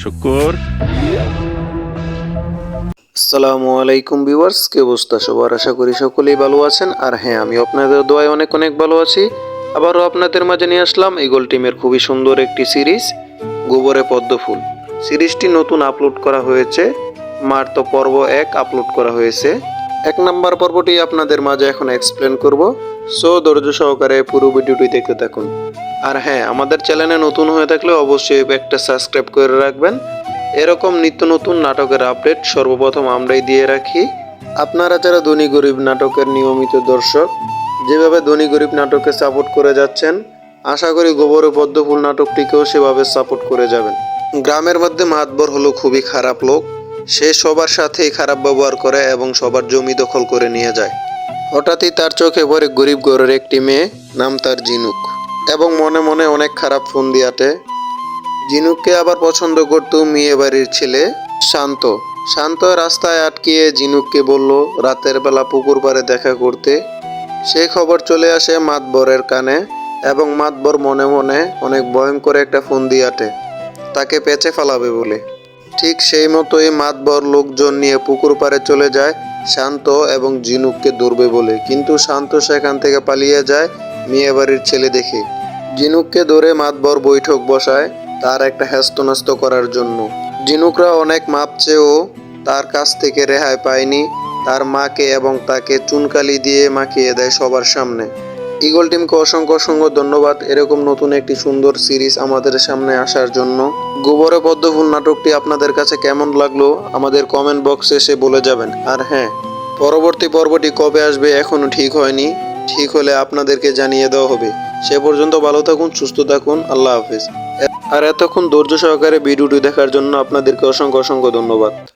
শুকুর। আসসালামু আলাইকুম ভিউয়ার্স, কে অবস্থা সবার? আশা করি সকলেই ভালো আছেন। আর হ্যাঁ আমি আপনাদের দোয়ায় অনেক অনেক ভালো আছি। আবারও আপনাদের মাঝে নিয়ে আসলাম ইগল টিমের খুবই সুন্দর একটি সিরিজ, গোবরে পদ্ম ফুল। সিরিজটি নতুন আপলোড করা হয়েছে। মার্ত পর্ব এক আপলোড করা হয়েছে। এক নাম্বার পর্বটি আপনাদের মাঝে এখন এক্সপ্লেন করব। সো ধৈর্য সহকারে পুরো ভিডিওটি দেখতে থাকুন। আর হ্যাঁ আমাদের চ্যানেলে নতুন হয়ে থাকলে অবশ্যই একটা সাবস্ক্রাইব করে রাখবেন। এরকম নিত্য নতুন নাটকের আপডেট সর্বপ্রথম আমরাই দিয়ে রাখি। আপনারা যারা ধনী গরিব নাটকের নিয়মিত দর্শক, যেভাবে ধনী গরিব নাটকে সাপোর্ট করে যাচ্ছেন, আশা করি গোবর পদ্মফুল নাটকটিকেও সেভাবে সাপোর্ট করে যাবেন। গ্রামের মধ্যে মাতবর হলো খুবই খারাপ লোক। সে সবার সাথেই খারাপ ব্যবহার করে এবং সবার জমি দখল করে নিয়ে যায়। হঠাৎই তার চোখে পড়ে গরিব ঘরের একটি মেয়ে, নাম তার জিনুক। এবং মনে মনে অনেক খারাপ ফোন দিয়াটে জিনুককে আবার পছন্দ করত মেয়ে বাড়ির ছেলে শান্ত। শান্ত রাস্তায় আটকিয়ে জিনুককে বলল, রাতের বেলা পুকুর পাড়ে দেখা করতে। সেই খবর চলে আসে মাতবরের কানে এবং মাতবর মনে মনে অনেক ভয়ঙ্কর একটা ফোন দিয়াটে তাকে পেঁচে ফেলাবে বলে। ঠিক সেই মতোই মাতবর লোকজন নিয়ে পুকুর পাড়ে চলে যায় শান্ত এবং জিনুককে ধরবে বলে। কিন্তু শান্ত সেখান থেকে পালিয়ে যায় মেয়ে বাড়ির ছেলে দেখে। জিনুককে ধরে মাতবর বৈঠক বসায় তার একটা হ্যাস্তন্যস্ত করার জন্য। জিনুকরা অনেক মাপ চেয়েও তার কাছ থেকে রেহাই পায়নি। তার মাকে এবং তাকে চুনকালি দিয়ে মাখিয়ে দেয় সবার সামনে। ইগল টিমকে অসংখ্য অসংখ্য ধন্যবাদ। এরকম নতুন একটি সুন্দর সিরিজ আমাদের সামনে আসার জন্য। গোবরে পদ্মফুল নাটকটি আপনাদের কাছে কেমন লাগল? আমাদের কমেন্ট বক্সে এসে বলে যাবেন। আর হ্যাঁ পরবর্তী পর্বটি কবে আসবে এখনও ঠিক হয়নি। ঠিক হলে আপনাদেরকে জানিয়ে দেওয়া হবে। সে পর্যন্ত ভালো থাকুন, সুস্থ থাকুন। আল্লাহ হাফিজ। আর এতক্ষণ ধৈর্য সহকারে ভিডিওটি দেখার জন্য আপনাদেরকে অসংখ্য অসংখ্য ধন্যবাদ।